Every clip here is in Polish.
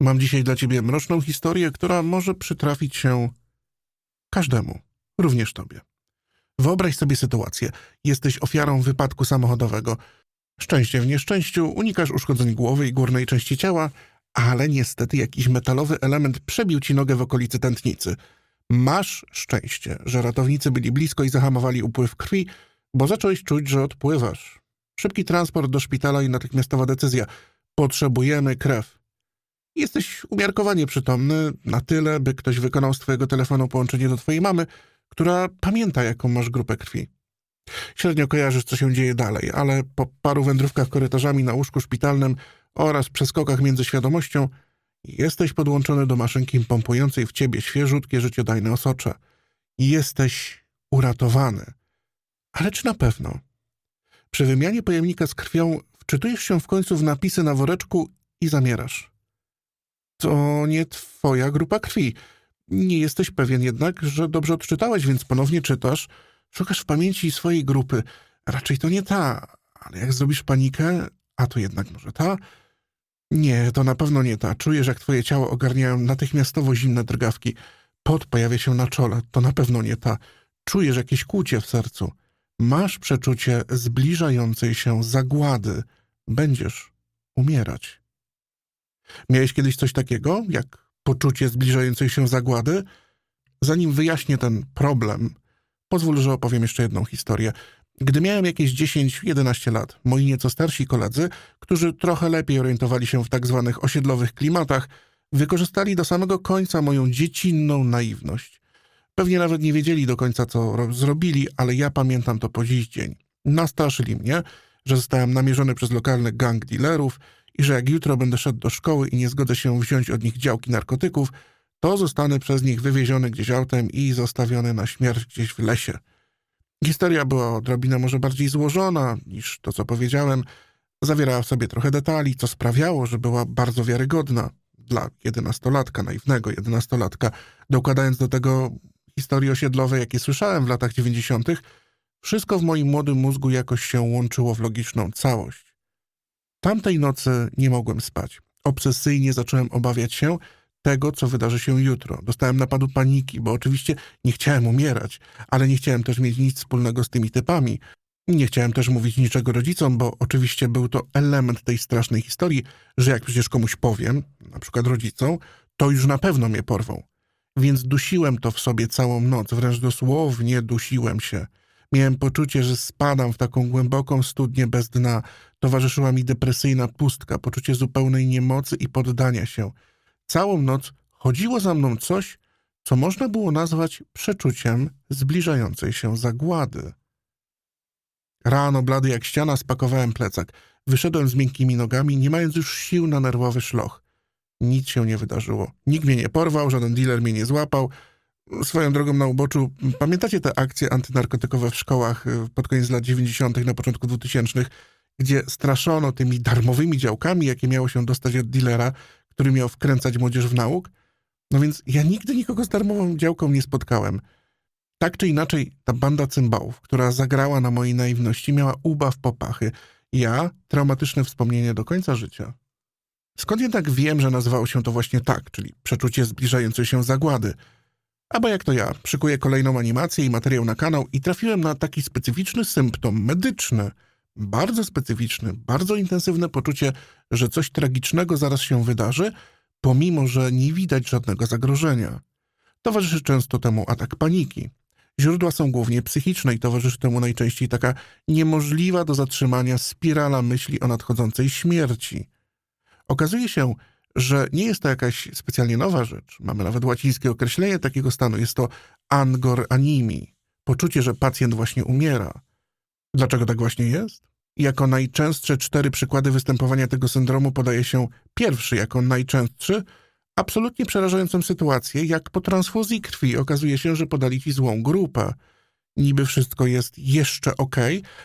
Mam dzisiaj dla ciebie mroczną historię, która może przytrafić się każdemu, również tobie. Wyobraź sobie sytuację. Jesteś ofiarą wypadku samochodowego. Szczęście w nieszczęściu, unikasz uszkodzeń głowy i górnej części ciała, ale niestety jakiś metalowy element przebił ci nogę w okolicy tętnicy. Masz szczęście, że ratownicy byli blisko i zahamowali upływ krwi, bo zacząłeś czuć, że odpływasz. Szybki transport do szpitala i natychmiastowa decyzja. Potrzebujemy krew. Jesteś umiarkowanie przytomny, na tyle, by ktoś wykonał z twojego telefonu połączenie do twojej mamy, która pamięta, jaką masz grupę krwi. Średnio kojarzysz, co się dzieje dalej, ale po paru wędrówkach korytarzami na łóżku szpitalnym oraz przeskokach między świadomością jesteś podłączony do maszynki pompującej w ciebie świeżutkie, życiodajne osocze. Jesteś uratowany. Ale czy na pewno? Przy wymianie pojemnika z krwią wczytujesz się w końcu w napisy na woreczku i zamierasz. To nie twoja grupa krwi. Nie jesteś pewien jednak, że dobrze odczytałeś, więc ponownie czytasz. Szukasz w pamięci swojej grupy. Raczej to nie ta, ale jak zrobisz panikę, a to jednak może ta? Nie, to na pewno nie ta. Czujesz, jak twoje ciało ogarniają natychmiastowo zimne drgawki. Pot pojawia się na czole. To na pewno nie ta. Czujesz jakieś kłucie w sercu. Masz przeczucie zbliżającej się zagłady. Będziesz umierać. Miałeś kiedyś coś takiego, jak poczucie zbliżającej się zagłady? Zanim wyjaśnię ten problem, pozwól, że opowiem jeszcze jedną historię. Gdy miałem jakieś 10-11 lat, moi nieco starsi koledzy, którzy trochę lepiej orientowali się w tak zwanych osiedlowych klimatach, wykorzystali do samego końca moją dziecinną naiwność. Pewnie nawet nie wiedzieli do końca, co ro- zrobili, ale ja pamiętam to po dziś dzień. Nastraszyli mnie, że zostałem namierzony przez lokalny gang dealerów i że jak jutro będę szedł do szkoły i nie zgodzę się wziąć od nich działki narkotyków, to zostanę przez nich wywieziony gdzieś autem i zostawiony na śmierć gdzieś w lesie. Historia była odrobinę może bardziej złożona niż to, co powiedziałem. Zawierała w sobie trochę detali, co sprawiało, że była bardzo wiarygodna dla jedenastolatka, naiwnego jedenastolatka. Dokładając do tego historii osiedlowe, jakie słyszałem w latach dziewięćdziesiątych, wszystko w moim młodym mózgu jakoś się łączyło w logiczną całość. Tamtej nocy nie mogłem spać. Obsesyjnie zacząłem obawiać się tego, co wydarzy się jutro. Dostałem napadu paniki, bo oczywiście nie chciałem umierać, ale nie chciałem też mieć nic wspólnego z tymi typami. Nie chciałem też mówić niczego rodzicom, bo oczywiście był to element tej strasznej historii, że jak przecież komuś powiem, na przykład rodzicom, to już na pewno mnie porwą. Więc dusiłem to w sobie całą noc, wręcz dosłownie dusiłem się. Miałem poczucie, że spadam w taką głęboką studnię bez dna. Towarzyszyła mi depresyjna pustka, poczucie zupełnej niemocy i poddania się. Całą noc chodziło za mną coś, co można było nazwać przeczuciem zbliżającej się zagłady. Rano, blady jak ściana, spakowałem plecak. Wyszedłem z miękkimi nogami, nie mając już sił na nerwowy szloch. Nic się nie wydarzyło. Nikt mnie nie porwał, żaden dealer mnie nie złapał. Swoją drogą na uboczu, pamiętacie te akcje antynarkotykowe w szkołach y, pod koniec lat 90., na początku 2000, gdzie straszono tymi darmowymi działkami, jakie miało się dostać od dealera, który miał wkręcać młodzież w nauk? No więc ja nigdy nikogo z darmową działką nie spotkałem. Tak czy inaczej, ta banda cymbałów, która zagrała na mojej naiwności, miała ubaw popachy. Ja traumatyczne wspomnienie do końca życia. Skąd jednak wiem, że nazywało się to właśnie tak, czyli przeczucie zbliżającej się zagłady? Albo jak to ja, szykuję kolejną animację i materiał na kanał i trafiłem na taki specyficzny symptom medyczny, bardzo specyficzny, bardzo intensywne poczucie, że coś tragicznego zaraz się wydarzy, pomimo że nie widać żadnego zagrożenia. Towarzyszy często temu atak paniki. Źródła są głównie psychiczne i towarzyszy temu najczęściej taka niemożliwa do zatrzymania spirala myśli o nadchodzącej śmierci. Okazuje się, że nie jest to jakaś specjalnie nowa rzecz. Mamy nawet łacińskie określenie takiego stanu. Jest to angor animi. Poczucie, że pacjent właśnie umiera. Dlaczego tak właśnie jest? Jako najczęstsze cztery przykłady występowania tego syndromu podaje się pierwszy jako najczęstszy, absolutnie przerażającą sytuację, jak po transfuzji krwi okazuje się, że podali ci złą grupę. Niby wszystko jest jeszcze ok,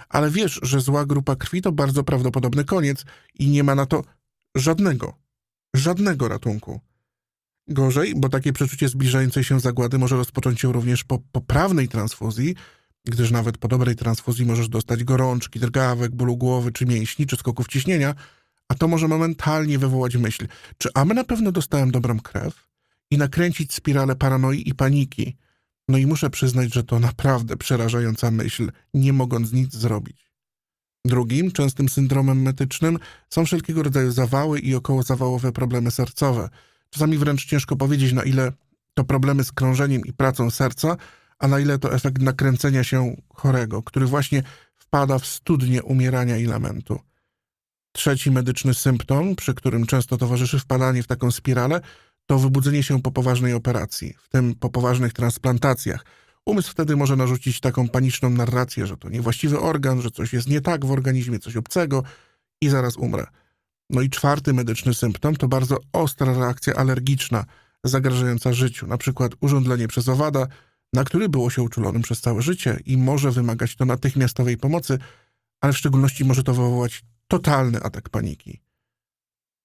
ale wiesz, że zła grupa krwi to bardzo prawdopodobny koniec i nie ma na to żadnego, żadnego ratunku. Gorzej, bo takie przeczucie zbliżającej się zagłady może rozpocząć się również po poprawnej transfuzji, gdyż nawet po dobrej transfuzji możesz dostać gorączki, drgawek, bólu głowy czy mięśni, czy skoków ciśnienia, A to może momentalnie wywołać myśl, czy a my na pewno dostałem dobrą krew i nakręcić spiralę paranoi i paniki. No i muszę przyznać, że to naprawdę przerażająca myśl, nie mogąc nic zrobić. Drugim częstym syndromem metycznym są wszelkiego rodzaju zawały i okołozawałowe problemy sercowe. Czasami wręcz ciężko powiedzieć, na ile to problemy z krążeniem i pracą serca, a na ile to efekt nakręcenia się chorego, który właśnie wpada w studnię umierania i lamentu. Trzeci medyczny symptom, przy którym często towarzyszy wpadanie w taką spiralę, to wybudzenie się po poważnej operacji, w tym po poważnych transplantacjach. Umysł wtedy może narzucić taką paniczną narrację, że to niewłaściwy organ, że coś jest nie tak w organizmie, coś obcego i zaraz umrę. No i czwarty medyczny symptom to bardzo ostra reakcja alergiczna, zagrażająca życiu, na przykład urządlenie przez owada, na który było się uczulonym przez całe życie i może wymagać to natychmiastowej pomocy, ale w szczególności może to wywołać totalny atak paniki.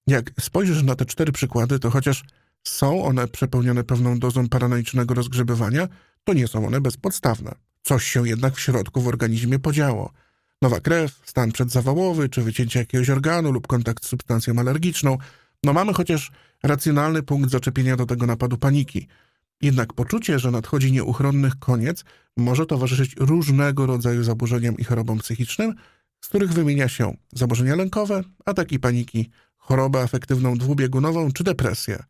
Jak spojrzysz na te cztery przykłady, to chociaż są one przepełnione pewną dozą paranoicznego rozgrzebywania, to nie są one bezpodstawne. Coś się jednak w środku w organizmie podziało. Nowa krew, stan przedzawałowy, czy wycięcie jakiegoś organu lub kontakt z substancją alergiczną. No mamy chociaż racjonalny punkt zaczepienia do tego napadu paniki. Jednak poczucie, że nadchodzi nieuchronny koniec, może towarzyszyć różnego rodzaju zaburzeniom i chorobom psychicznym, z których wymienia się zaburzenia lękowe, ataki paniki, chorobę afektywną dwubiegunową czy depresję.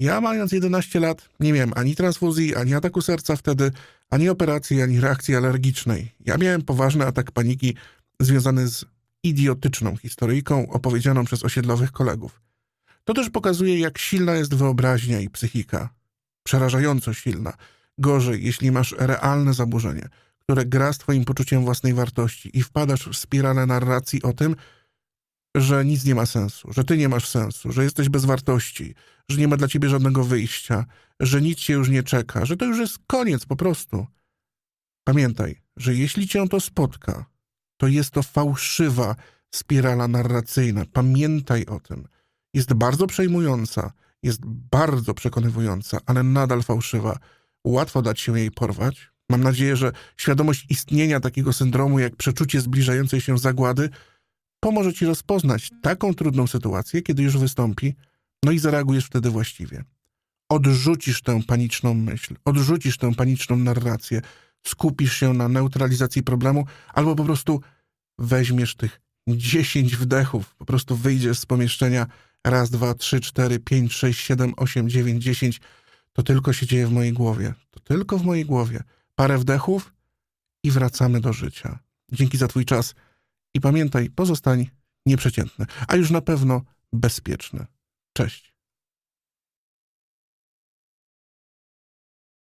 Ja mając 11 lat nie miałem ani transfuzji, ani ataku serca wtedy, ani operacji, ani reakcji alergicznej. Ja miałem poważny atak paniki związany z idiotyczną historyjką opowiedzianą przez osiedlowych kolegów. To też pokazuje, jak silna jest wyobraźnia i psychika. Przerażająco silna. Gorzej, jeśli masz realne zaburzenie, które gra z twoim poczuciem własnej wartości i wpadasz w spiralę narracji o tym, że nic nie ma sensu, że ty nie masz sensu, że jesteś bez wartości, że nie ma dla ciebie żadnego wyjścia, że nic cię już nie czeka, że to już jest koniec po prostu. Pamiętaj, że jeśli cię to spotka, to jest to fałszywa spirala narracyjna. Pamiętaj o tym. Jest bardzo przejmująca, jest bardzo przekonywująca, ale nadal fałszywa. Łatwo dać się jej porwać. Mam nadzieję, że świadomość istnienia takiego syndromu jak przeczucie zbliżającej się zagłady pomoże ci rozpoznać taką trudną sytuację, kiedy już wystąpi, no i zareagujesz wtedy właściwie. Odrzucisz tę paniczną myśl, odrzucisz tę paniczną narrację, skupisz się na neutralizacji problemu, albo po prostu weźmiesz tych 10 wdechów, po prostu wyjdziesz z pomieszczenia raz, dwa, trzy, cztery, pięć, sześć, siedem, osiem, dziewięć, dziesięć. To tylko się dzieje w mojej głowie. To tylko w mojej głowie. Parę wdechów i wracamy do życia. Dzięki za Twój czas i pamiętaj, pozostań nieprzeciętny, a już na pewno bezpieczny. Cześć.